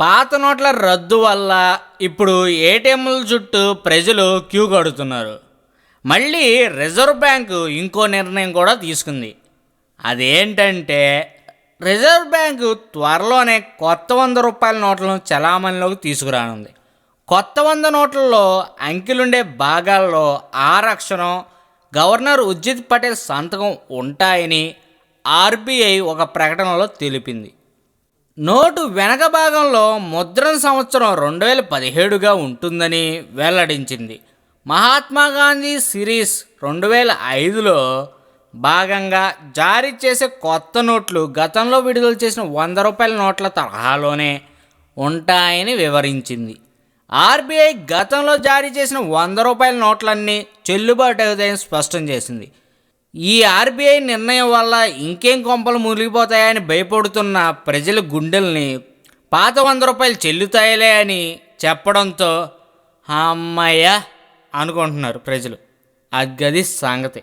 పాత నోట్ల రద్దు వల్ల ఇప్పుడు ఏటీఎంల చుట్టూ ప్రజలు క్యూ కడుతున్నారు. మళ్ళీ రిజర్వ్ బ్యాంకు ఇంకో నిర్ణయం కూడా తీసుకుంది. అదేంటంటే రిజర్వ్ బ్యాంకు త్వరలోనే కొత్త వంద రూపాయల నోట్లను చలామణిలోకి తీసుకురానుంది. కొత్త వంద నోట్లలో అంకెలుండే భాగాల్లో ఆరక్షరం గవర్నర్ ఉజ్జిత్ పటేల్ సంతకం ఉంటాయని ఆర్బీఐ ఒక ప్రకటనలో తెలిపింది. నోటు వెనక భాగంలో ముద్రణ సంవత్సరం రెండు వేల పదిహేడుగా ఉంటుందని వెల్లడించింది. మహాత్మా గాంధీ సిరీస్ రెండు వేల ఐదులో భాగంగా జారీ చేసే కొత్త నోట్లు గతంలో విడుదల చేసిన వంద రూపాయల నోట్ల తరహాలోనే ఉంటాయని వివరించింది. ఆర్బీఐ గతంలో జారీ చేసిన వంద రూపాయల నోట్లన్నీ చెల్లుబాటు అవుతాయని స్పష్టం చేసింది. ఈ ఆర్బీఐ నిర్ణయం వల్ల ఇంకేం కొంపలు మునిగిపోతాయని భయపడుతున్న ప్రజల గుండెల్ని పాత వంద రూపాయలు చెల్లుతాయిలే అని చెప్పడంతో అమ్మయ్య అనుకుంటున్నారు ప్రజలు. అది గది సంగతి.